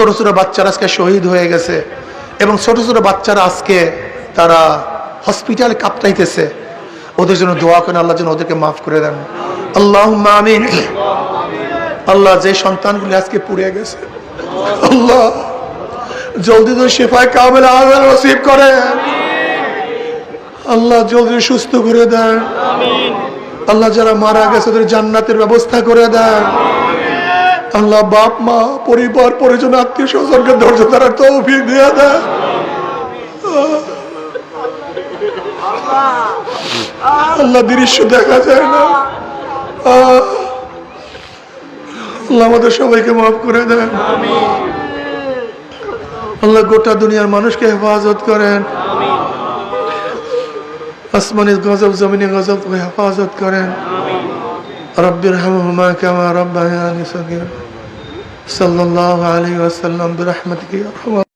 ছোট ছোট বাচ্চারা আজকে শহীদ হয়ে গেছে এবং ছোট ছোট বাচ্চারা আজকে তারা হসপিটালে কাঁপটাইতেছে ওদের জন্য দোয়া করেন আল্লাহ যেন ওদেরকে মাফ করে দেন। আল্লাহ আমিন। আল্লাহ যে সন্তানগুলি আজকে পুড়ে গেছে আল্লাহ জলদি তো শেফায় কামেল আমেল নসিব করেন আল্লাহ জলদি সুস্থ করে দেন। আল্লাহ যারা মারা গেছে ওদের জান্নাতের ব্যবস্থা করে দেন। আল্লাহ বাপ, মা, পরিবার, পরিজন, আত্মীয় স্বজনকে ধৈর্য ধরার তৌফিক দিয়ে দেন। আল্লাহ দৃশ্য দেখা যায় না। আল্লাহ আমাদের সবাইকে মাফ করে দেন। আল্লাহ গোটা দুনিয়ার মানুষকে হেফাজত করেন। আসমানি গজব জমিনে গজব হেফাজত করেন। رب ارحمهما كما ربياني صغيرا. صلى الله عليه وسلم برحمتك يا